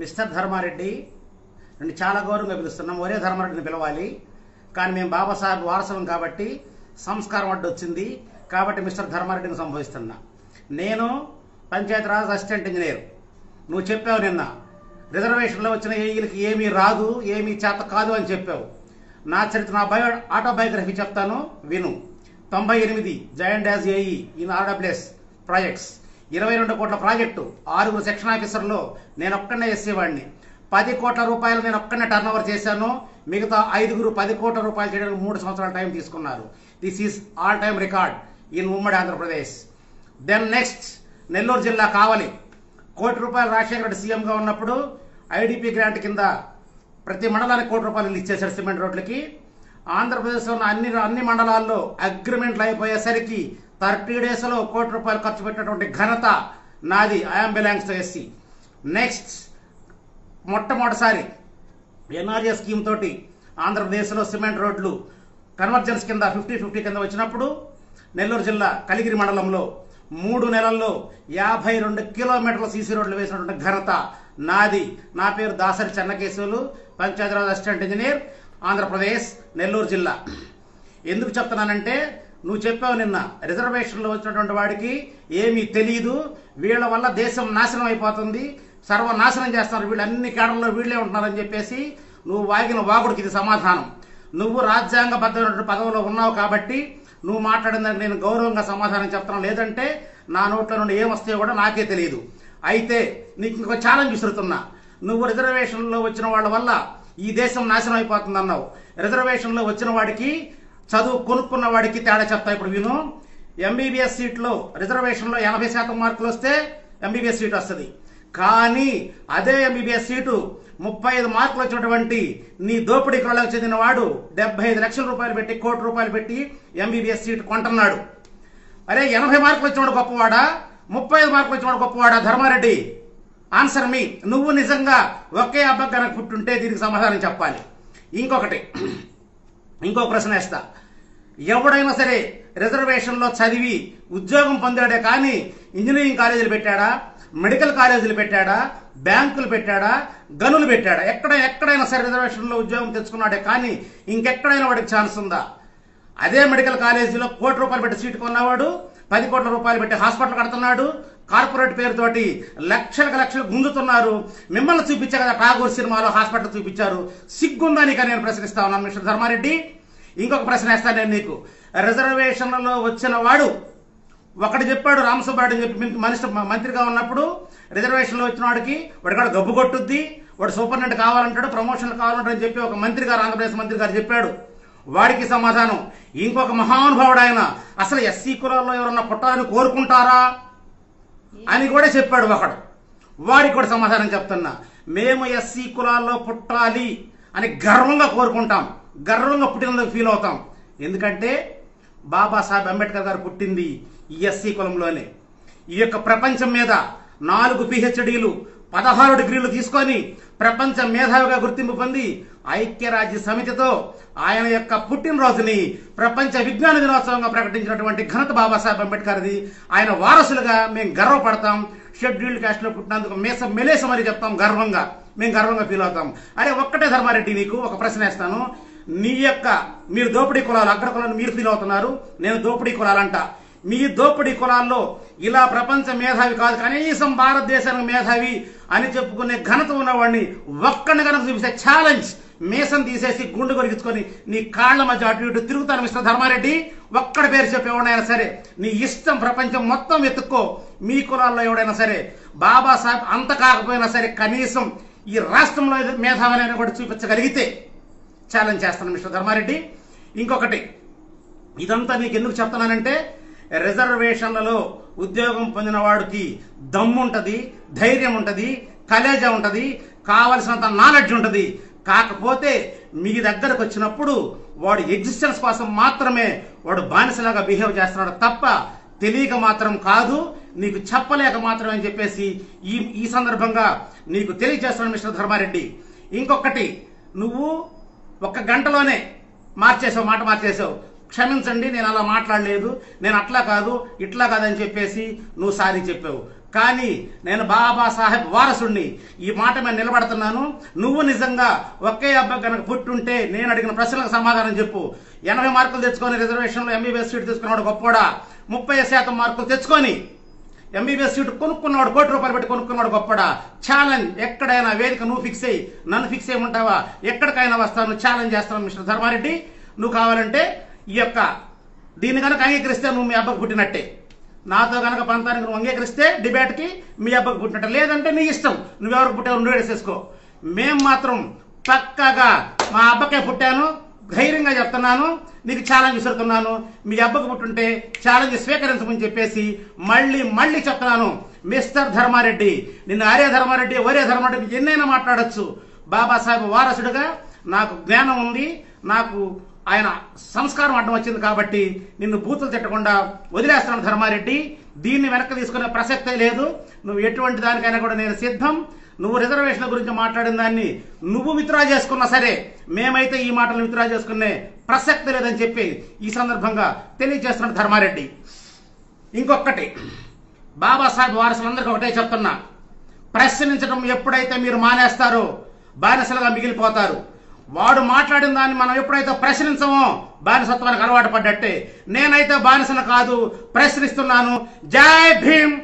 Mister Dharmareddy నన్ను చాలా గౌరవంగా పిలుస్తున్నాం. ఒరే ధర్మారెడ్డిని పిలవాలి. కానీ మేము బాబాసాహెబ్ వారసం కాబట్టి సంస్కారం అడ్డు వచ్చింది కాబట్టి మిస్టర్ ధర్మారెడ్డిని సంభవిస్తున్నా నేను పంచాయతీరాజ్ అసిస్టెంట్ ఇంజనీర్. నువ్వు చెప్పావు నిన్న రిజర్వేషన్లో వచ్చిన ఏఈలకి ఏమీ రాదు ఏమీ చేత కాదు అని చెప్పావు. నా చరిత్ర నా బయో ఆటోబయోగ్రఫీ చెప్తాను విను. తొంభై ఎనిమిది joined as AE in RWS projects. ఇరవై రెండు కోట్ల ప్రాజెక్టు ఆరుగురు సెక్షన్ ఆఫీసర్లో నేను ఒక్కనే చేసేవాడిని. పది కోట్ల రూపాయలు నేను ఒక్కనే టర్న్ ఓవర్ చేశాను. మిగతా ఐదుగురు పది కోట్ల రూపాయలు చేయడానికి మూడు సంవత్సరాల టైం తీసుకున్నారు. This is all time record in ఉమ్మడి ఆంధ్రప్రదేశ్ దెన్ నెక్స్ట్ నెల్లూరు జిల్లా కావలి. కోటి రూపాయలు రాజశేఖర రెడ్డి సీఎంగా ఉన్నప్పుడు ఐడిపి గ్రాంట్ కింద ప్రతి మండలానికి కోటి రూపాయలు ఇచ్చేశారు సిమెంట్ రోడ్లకి. ఆంధ్రప్రదేశ్లో ఉన్న అన్ని అన్ని మండలాల్లో అగ్రిమెంట్లు అయిపోయేసరికి థర్టీ డేస్లో కోటి రూపాయలు ఖర్చు పెట్టినటువంటి ఘనత నాది. I'm belongs to SC next మొట్టమొదటిసారి ఎన్ఆర్ఏ స్కీమ్ తోటి ఆంధ్రప్రదేశ్లో సిమెంట్ రోడ్లు కన్వర్జెన్స్ కింద ఫిఫ్టీ ఫిఫ్టీ కింద వచ్చినప్పుడు నెల్లూరు జిల్లా కలిగిరి మండలంలో మూడు నెలల్లో యాభై రెండు కిలోమీటర్ల సీసీ రోడ్లు వేసినటువంటి ఘనత నాది. నా పేరు దాసరి చెన్నకేశవులు పంచాయతీరాజ్ అసిస్టెంట్ ఇంజనీర్ ఆంధ్రప్రదేశ్ నెల్లూరు జిల్లా. ఎందుకు చెప్తున్నానంటే నువ్వు చెప్పావు నిన్న రిజర్వేషన్లో వచ్చినటువంటి వాడికి ఏమీ తెలియదు వీళ్ళ వల్ల దేశం నాశనం అయిపోతుంది. సర్వనాశనం చేస్తారు. వీళ్ళు అన్ని కేడర్లో వీళ్ళే ఉంటున్నారని చెప్పేసి నువ్వు వాగిన వాగుడికి ఇది సమాధానం. నువ్వు రాజ్యాంగబద్ధమైనటువంటి పదవిలో ఉన్నావు కాబట్టి నువ్వు మాట్లాడిన దానికి నేను గౌరవంగా సమాధానం చెప్తాను. లేదంటే నా నోట్ల నుండి ఏమొస్తాయో కూడా నాకే తెలియదు అయితే నీకు ఇంకొక ఛాలెంజ్ విసురుతున్నా. నువ్వు రిజర్వేషన్లో వచ్చిన వాళ్ళ వల్ల ఈ దేశం నాశనం అయిపోతుంది అన్నావు రిజర్వేషన్లో వచ్చిన వాడికి చదువు కొనుక్కున్న వాడికి తేడా చెప్తా ఇప్పుడు విను. ఎంబీబీఎస్ సీట్లో రిజర్వేషన్లో ఎనభై శాతం మార్కులు వస్తే ఎంబీబీఎస్ సీట్ వస్తుంది. కానీ అదే ఎంబీబీఎస్ సీటు ముప్పై ఐదు మార్కులు వచ్చినటువంటి నీ దోపిడీ కులాలకు చెందిన వాడు డెబ్బై ఐదు లక్షల రూపాయలు పెట్టి కోటి రూపాయలు పెట్టి ఎంబీబీఎస్ సీటు కొంటున్నాడు. అరే ఎనభై మార్కులు వచ్చినవాడు గొప్పవాడా? ముప్పై ఐదు మార్కులు వచ్చినవాడు గొప్పవాడా? Dharma Reddy answer me. నువ్వు నిజంగా ఒకే అబ్బాయి కనుక పుట్టుంటే దీనికి సమాధానం చెప్పాలి. ఇంకొకటి ఇంకో ప్రశ్న వేస్తా. ఎవడైనా సరే రిజర్వేషన్లో చదివి ఉద్యోగం పొందాడే కానీ ఇంజనీరింగ్ కాలేజీలు పెట్టాడా? మెడికల్ కాలేజీలు పెట్టాడా? బ్యాంకులు పెట్టాడా? గనులు పెట్టాడా? ఎక్కడ ఎక్కడైనా సరే రిజర్వేషన్లో ఉద్యోగం తెచ్చుకున్నాడే కానీ ఇంకెక్కడైనా వాడికి ఛాన్స్ ఉందా? అదే మెడికల్ కాలేజీలో కోటి రూపాయలు పెట్టి సీటు కొన్నవాడు పది కోట్ల రూపాయలు పెట్టి హాస్పిటల్ కడుతున్నాడు కార్పొరేట్ పేరుతోటి లక్షలకు లక్షలు గుంజుతున్నారు. మిమ్మల్ని చూపించే కదా ఠాగూర్ సినిమాలో హాస్పిటల్ చూపించారు. సిగ్గుందా నేను ప్రశ్నిస్తా ఉన్నాను మిస్టర్ ధర్మారెడ్డి? ఇంకొక ప్రశ్న వేస్తాను నేను నీకు. రిజర్వేషన్లలో వచ్చిన వాడు ఒకటి చెప్పాడు రామసుబ్బారెడ్డి అని చెప్పి మీకు మనిషి మంత్రిగా ఉన్నప్పుడు రిజర్వేషన్లో వచ్చిన వాడికి వాడి గబ్బు కొట్టుద్ది వాడు సూపరింటెండెంట్ కావాలంటాడు ప్రమోషన్లు కావాలంటాడు అని చెప్పి ఒక మంత్రి గారు ఆంధ్రప్రదేశ్ మంత్రి గారు చెప్పాడు. వాడికి సమాధానం ఇంకొక మహానుభావుడు ఆయన అసలు ఎస్సీ కులాల్లో ఎవరన్నా పుట్టాలని కోరుకుంటారా అని కూడా చెప్పాడు ఒకడు. వాడికి కూడా సమాధానం చెప్తున్నా. మేము ఎస్సీ కులాల్లో పుట్టాలి అని గర్వంగా కోరుకుంటాం. గర్వంగా పుట్టినందుకు ఫీల్ అవుతాం. ఎందుకంటే బాబాసాహెబ్ అంబేద్కర్ గారు పుట్టింది ఈ ఎస్సీ కులంలోనే. ఈ యొక్క ప్రపంచం మీద నాలుగు పిహెచ్డీలు పదహారు డిగ్రీలు తీసుకొని ప్రపంచ మేధావిగా గుర్తింపు పొంది ఐక్యరాజ్య సమితితో ఆయన యొక్క పుట్టినరోజుని ప్రపంచ విజ్ఞాన దినోత్సవంగా ప్రకటించినటువంటి ఘనత బాబాసాహెబ్ అంబేద్కర్ది. ఆయన వారసులుగా మేము గర్వపడతాం. షెడ్యూల్డ్ క్యాస్ట్లో పుట్టినందుకు మేసం మెలేసం అని చెప్తాం గర్వంగా. మేము గర్వంగా ఫీల్ అవుతాం. అరే ఒక్కటే ధర్మారెడ్డి నీకు ఒక ప్రశ్న వేస్తాను. నీ యొక్క మీరు దోపిడీ కులాలు అగ్ర కులాలు మీరు ఫీల్ అవుతున్నారు నేను దోపిడీ కులాలంట. మీ దోపిడీ కులాల్లో ఇలా ప్రపంచ మేధావి కాదు కనీసం భారతదేశానికి మేధావి అని చెప్పుకునే ఘనత ఉన్నవాడిని ఒక్కడిని కనుక చూపిస్తే ఛాలెంజ్ మీసం తీసేసి గుండు కొరిగించుకొని నీ కాళ్ళ మధ్య అటు ఇటు తిరుగుతాను మిస్టర్ ధర్మారెడ్డి. ఒక్కడ పేరు చెప్పి ఎవడైనా సరే నీ ఇష్టం ప్రపంచం మొత్తం వెతుక్కో. మీ కులాల్లో ఎవడైనా సరే బాబాసాహెబ్ అంత కాకపోయినా సరే కనీసం ఈ రాష్ట్రంలో మేధావులైనా కూడా చూపించగలిగితే ఛాలెంజ్ చేస్తాను మిస్టర్ ధర్మారెడ్డి. ఇంకొకటి ఇదంతా నీకు ఎందుకు చెప్తున్నానంటే రిజర్వేషన్లలో ఉద్యోగం పొందిన వాడికి దమ్ముంటుంది ధైర్యం ఉంటుంది కలేజా ఉంటుంది కావలసినంత నాలెడ్జ్ ఉంటుంది. కాకపోతే మీ దగ్గరకు వచ్చినప్పుడు వాడు ఎగ్జిస్టెన్స్ కోసం మాత్రమే వాడు బానిసలాగా బిహేవ్ చేస్తున్నాడు తప్ప తెలియక మాత్రం కాదు నీకు చెప్పలేక మాత్రమే అని చెప్పేసి ఈ ఈ సందర్భంగా నీకు తెలియజేస్తున్నాను మిస్టర్ ధర్మారెడ్డి. ఇంకొకటి నువ్వు ఒక్క గంటలోనే మార్చేసావు మాట మార్చేసావు క్షమించండి నేను అలా మాట్లాడలేదు. నేను అట్లా కాదు ఇట్లా కాదని చెప్పేసి నువ్వు సారీ చెప్పావు. కానీ నేను బాబా సాహెబ్ వారసుణ్ణి. ఈ మాట మీద నిలబడుతున్నాను. నువ్వు నిజంగా ఒకే అబ్బాయి కనుక పుట్టుంటే నేను అడిగిన ప్రశ్నలకు సమాధానం చెప్పు. ఎనభై మార్కులు తెచ్చుకొని రిజర్వేషన్లో ఎంబీబీఎస్ సీట్ తీసుకున్నాడు గొప్పోడా ముప్పై శాతం మార్కులు తెచ్చుకొని ఎంబీబీఎస్ సీట్ కొనుక్కున్నాడు కోటి రూపాయలు పెట్టి కొనుక్కున్నాడు గొప్పడా. ఛాలెంజ్ ఎక్కడైనా వేదిక నువ్వు ఫిక్స్ అయ్యి నన్ను ఫిక్స్ అయ్యి ఉంటావా ఎక్కడికైనా వస్తాను ఛాలెంజ్ చేస్తాను మిస్టర్ ధర్మారెడ్డి. నువ్వు కావాలంటే ఈ యొక్క దీన్ని కనుక అంగీకరిస్తే నువ్వు మీ అబ్బకు పుట్టినట్టే. నాతో కనుక పంతానికి నువ్వు అంగీకరిస్తే డిబేట్కి మీ అబ్బకు పుట్టినట్టే. లేదంటే నీ ఇష్టం. నువ్వెవరికి పుట్టావు నువ్వు వేసేసుకో మేం మాత్రం పక్కగా మా అబ్బకే పుట్టాను. ధైర్యంగా చెప్తున్నాను నీకు ఛాలెంజ్ విసురుతున్నాను. మీ అబ్బకు పుట్టుంటే ఛాలెంజ్ స్వీకరించమని చెప్పేసి మళ్ళీ మళ్ళీ చెప్తున్నాను. మిస్టర్ ధర్మారెడ్డి నిన్ను ఆర్య ధర్మారెడ్డి ఒరే ధర్మారెడ్డి ఎన్నైనా మాట్లాడొచ్చు. బాబాసాహెబ్ వారసుడుగా నాకు జ్ఞానం ఉంది నాకు ఆయన సంస్కారం అడ్డం వచ్చింది కాబట్టి నిన్ను బూతులు తిట్టకుండా వదిలేస్తున్నాను ధర్మారెడ్డి. దీన్ని వెనక్కి తీసుకునే ప్రసక్తే లేదు. నువ్వు ఎటువంటి దానికైనా కూడా నేను సిద్ధం. నువ్వు రిజర్వేషన్ గురించి మాట్లాడిన దాన్ని నువ్వు విత్డ్రా చేసుకున్నా సరే మేమైతే ఈ మాటలు విత్డ్రా చేసుకునే ప్రసక్తి లేదని చెప్పి ఈ సందర్భంగా తెలియజేస్తున్నాడు ధర్మారెడ్డి. ఇంకొకటి బాబాసాహెబ్ వారసులందరికీ ఒకటే చెప్తున్నా. ప్రశ్నించడం ఎప్పుడైతే మీరు మానేస్తారో బానిసలుగా మిగిలిపోతారు. వాడు మాట్లాడిన దాన్ని మనం ఎప్పుడైతే ప్రశ్నించమో బానిసత్వానికి అలవాటు పడ్డట్టే. నేనైతే బానిసను కాదు ప్రశ్నిస్తున్నాను. జై భీమ్!